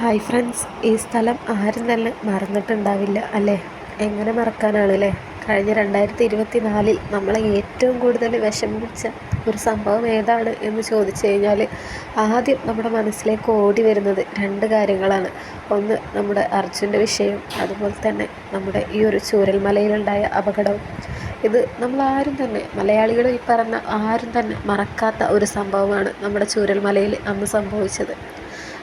Hi friends ഈ സ്ഥലം ആരും തന്നെ മറന്നിട്ടുണ്ടാവില്ല അല്ലേ? എങ്ങനെ മറക്കാനാണ് അല്ലേ കഴിഞ്ഞ രണ്ടായിരത്തി ഇരുപത്തി നാലിൽ നമ്മളെ ഏറ്റവും കൂടുതൽ വിഷമിച്ച ഒരു സംഭവം ഏതാണ് എന്ന് ചോദിച്ചു കഴിഞ്ഞാൽ ആദ്യം നമ്മുടെ മനസ്സിലേക്ക് ഓടി വരുന്നത് രണ്ട് കാര്യങ്ങളാണ്. ഒന്ന് നമ്മുടെ അർജുന്റെ വിഷയം അതുപോലെ തന്നെ നമ്മുടെ ഈ ഒരു ചൂരൽമലയിലുണ്ടായ അപകടവും ഇത് നമ്മൾ ആരും തന്നെ മലയാളികൾ ഈ പറഞ്ഞ ആരും തന്നെ മറക്കാത്ത ഒരു സംഭവമാണ് നമ്മുടെ ചൂരൽമലയിൽ അന്ന് സംഭവിച്ചത്.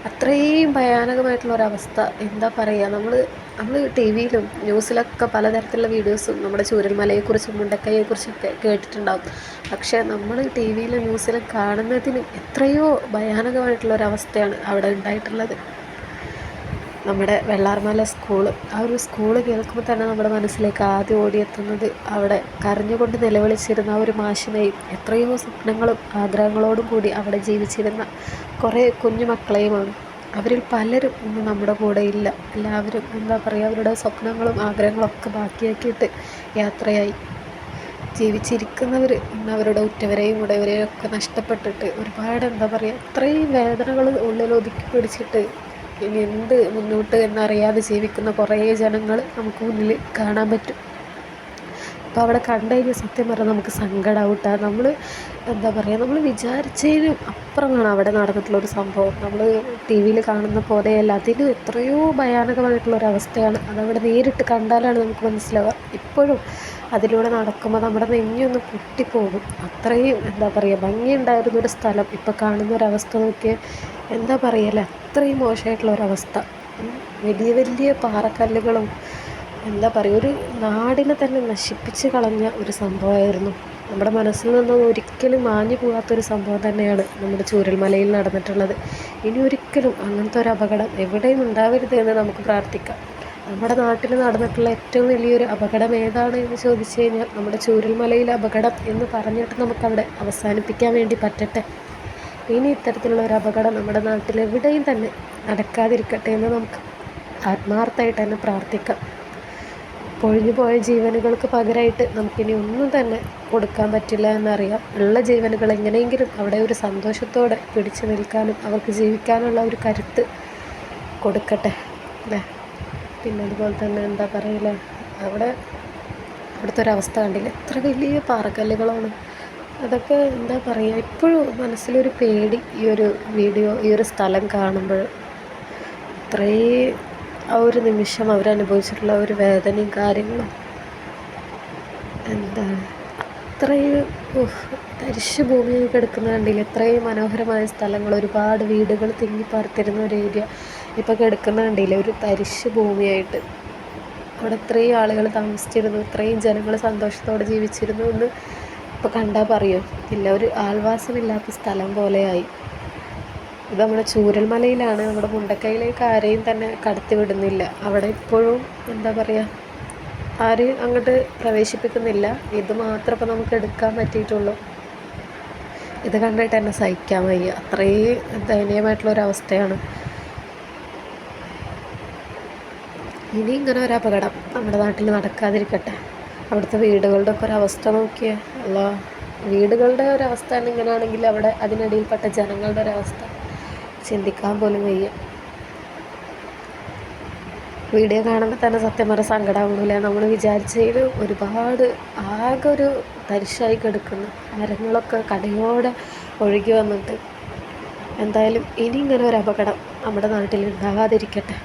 അത്രയും ഭയാനകമായിട്ടുള്ള ഒരവസ്ഥ. എന്താ പറയുക നമ്മൾ നമ്മൾ ടി വിയിലും ന്യൂസിലൊക്കെ പലതരത്തിലുള്ള വീഡിയോസും നമ്മുടെ ചൂരൽമലയെക്കുറിച്ചും മുണ്ടക്കൈയെക്കുറിച്ചൊക്കെ കേട്ടിട്ടുണ്ടാകും പക്ഷേ നമ്മൾ ടി വിയിലും ന്യൂസിലും കാണുന്നതിന് എത്രയോ ഭയാനകമായിട്ടുള്ള ഒരവസ്ഥയാണ് അവിടെ ഉണ്ടായിട്ടുള്ളത്. നമ്മുടെ വെള്ളാർമല സ്കൂൾ ആ ഒരു സ്കൂൾ കേൾക്കുമ്പോൾ തന്നെ നമ്മുടെ മനസ്സിലേക്ക് ആദ്യം ഓടിയെത്തുന്നത് അവിടെ കരഞ്ഞുകൊണ്ട് നിലവിളിച്ചിരുന്ന ആ ഒരു മാഷിനെയും എത്രയോ സ്വപ്നങ്ങളും ആഗ്രഹങ്ങളോടും കൂടി അവിടെ ജീവിച്ചിരുന്ന കുറേ കുഞ്ഞു മക്കളെയുമാണ്. അവരിൽ പലരും ഇന്ന് നമ്മുടെ കൂടെ ഇല്ല. എല്ലാവരും എന്താ പറയുക അവരുടെ സ്വപ്നങ്ങളും ആഗ്രഹങ്ങളും ഒക്കെ ബാക്കിയാക്കിയിട്ട് യാത്രയായി. ജീവിച്ചിരിക്കുന്നവർ ഇന്ന് അവരുടെ ഉറ്റവരെയും ഉടയവരെയും ഒക്കെ നഷ്ടപ്പെട്ടിട്ട് ഒരുപാട് എന്താ പറയുക ഇത്രയും വേദനകൾ ഉള്ളിൽ ഒതുക്കി പിടിച്ചിട്ട് ഇനി എന്ത് മുന്നോട്ട് എന്നറിയാതെ ജീവിക്കുന്ന കുറേ ജനങ്ങൾ നമുക്ക് മുന്നിൽ കാണാൻ പറ്റും. അപ്പോൾ അവിടെ കണ്ടു കഴിഞ്ഞാൽ സത്യം പറഞ്ഞാൽ നമുക്ക് സങ്കടമാവട്ടെ നമ്മൾ എന്താ പറയുക നമ്മൾ വിചാരിച്ചതിനും അപ്പുറമാണ് അവിടെ നടന്നിട്ടുള്ളൊരു സംഭവം. നമ്മൾ ടി വിയിൽ കാണുന്ന പോലെയല്ല അതിന് എത്രയോ ഭയാനകമായിട്ടുള്ളൊരവസ്ഥയാണ് അതവിടെ നേരിട്ട് കണ്ടാലാണ് നമുക്ക് മനസ്സിലാവുക. ഇപ്പോഴും അതിലൂടെ നടക്കുമ്പോൾ നമ്മുടെ നെഞ്ഞൊന്ന് പൊട്ടിപ്പോകും. അത്രയും എന്താ പറയുക ഭംഗിയുണ്ടായിരുന്ന ഒരു സ്ഥലം. ഇപ്പോൾ കാണുന്ന ഒരവസ്ഥ നോക്കിയാൽ എന്താ പറയല്ലേ അത്രയും മോശമായിട്ടുള്ള ഒരവസ്ഥ വലിയ വലിയ പാറക്കല്ലുകളും എന്താ പറയുക ഒരു നാടിനെ തന്നെ നശിപ്പിച്ച് കളഞ്ഞ ഒരു സംഭവമായിരുന്നു. നമ്മുടെ മനസ്സിൽ നിന്നും ഒരിക്കലും മാഞ്ഞു പോകാത്തൊരു സംഭവം തന്നെയാണ് നമ്മുടെ ചൂരൽമലയിൽ നടന്നിട്ടുള്ളത്. ഇനി ഒരിക്കലും അങ്ങനത്തെ ഒരു അപകടം എവിടെയും ഉണ്ടാവരുത് എന്ന് നമുക്ക് പ്രാർത്ഥിക്കാം. നമ്മുടെ നാട്ടിൽ നടന്നിട്ടുള്ള ഏറ്റവും വലിയൊരു അപകടം ഏതാണ് എന്ന് ചോദിച്ചു കഴിഞ്ഞാൽ നമ്മുടെ ചൂരൽമലയിലെ അപകടം എന്ന് പറഞ്ഞിട്ട് നമുക്കവിടെ അവസാനിപ്പിക്കാൻ വേണ്ടി പറ്റട്ടെ. ഇനി ഇത്തരത്തിലുള്ള ഒരു അപകടം നമ്മുടെ നാട്ടിൽ എവിടെയും തന്നെ നടക്കാതിരിക്കട്ടെ എന്ന് നമുക്ക് ആത്മാർത്ഥമായിട്ട് തന്നെ പ്രാർത്ഥിക്കാം. പൊഴിഞ്ഞു പോയ ജീവനുകൾക്ക് പകരമായിട്ട് നമുക്കിനി ഒന്നും തന്നെ കൊടുക്കാൻ പറ്റില്ല എന്നറിയാം. ഉള്ള ജീവനുകൾ എങ്ങനെയെങ്കിലും അവിടെ ഒരു സന്തോഷത്തോടെ പിടിച്ചു നിൽക്കാനും അവർക്ക് ജീവിക്കാനുള്ള ഒരു കരുത്ത് കൊടുക്കട്ടെ. അല്ലേ? പിന്നെ അതുപോലെ തന്നെ എന്താ പറയില്ല അവിടെ അവിടുത്തെ ഒരവസ്ഥ കണ്ടില്ല? എത്ര വലിയ പാറക്കല്ലുകളാണ്. അതൊക്കെ എന്താ പറയുക ഇപ്പോഴും മനസ്സിലൊരു പേടി ഈ ഒരു വീഡിയോ ഈ ഒരു സ്ഥലം കാണുമ്പോൾ. അത്രയും ആ ഒരു നിമിഷം അവരനുഭവിച്ചിട്ടുള്ള ഒരു വേദനയും കാര്യങ്ങളും എന്താണ്? അത്രയും തരിശ് ഭൂമിയിൽ കിടക്കുന്ന കണ്ടില്ല? ഇത്രയും മനോഹരമായ സ്ഥലങ്ങൾ ഒരുപാട് വീടുകൾ തിങ്ങിപ്പാർത്തിരുന്ന ഒരു ഏരിയ. ഇപ്പോൾ കിടക്കുന്ന കണ്ടില്ല? ഒരു തരിശ് ഭൂമിയായിട്ട്. അവിടെ ഇത്രയും ആളുകൾ താമസിച്ചിരുന്നു ഇത്രയും ജനങ്ങൾ സന്തോഷത്തോടെ ജീവിച്ചിരുന്നു എന്ന് ഇപ്പോൾ കണ്ടാൽ പറയും? ഇല്ല ഒരു ആൾവാസമില്ലാത്ത സ്ഥലം പോലെയായി. ഇത് നമ്മുടെ ചൂരൽമലയിലാണ്. നമ്മുടെ മുണ്ടക്കൈയിലേക്ക് ആരെയും തന്നെ കടത്തി വിടുന്നില്ല. അവിടെ ഇപ്പോഴും എന്താ പറയുക ആരെയും അങ്ങോട്ട് പ്രവേശിപ്പിക്കുന്നില്ല. ഇത് മാത്രം ഇപ്പോൾ നമുക്ക് എടുക്കാൻ പറ്റിയിട്ടുള്ളൂ. ഇത് കണ്ടിട്ട് എന്നെ സഹിക്കാൻ വയ്യ. അത്രയും ദയനീയമായിട്ടുള്ള ഒരു അവസ്ഥയാണ്. ഇനി ഇങ്ങനെ ഒരു അപകടം നമ്മുടെ നാട്ടിൽ നടക്കാതിരിക്കട്ടെ. അവിടുത്തെ വീടുകളുടെ ഒക്കെ ഒരവസ്ഥ നോക്കിയാൽ അല്ല വീടുകളുടെ ഒരവസ്ഥ ഇങ്ങനെയാണെങ്കിൽ അവിടെ അതിനിടയിൽപ്പെട്ട ജനങ്ങളുടെ ഒരവസ്ഥ ചിന്തിക്കാൻ പോലും വയ്യ. വീഡിയോ കാണുമ്പോൾ തന്നെ സത്യം പറഞ്ഞ സങ്കടമാകുന്നില്ല നമ്മൾ വിചാരിച്ചതിൽ ഒരുപാട് ആകെ ഒരു തരിശായി കിടക്കുന്നു. മരങ്ങളൊക്കെ കടയോടെ ഒഴുകി വന്നിട്ട്. എന്തായാലും ഇനി ഇങ്ങനെ ഒരു അപകടം നമ്മുടെ നാട്ടിൽ ഉണ്ടാകാതിരിക്കട്ടെ.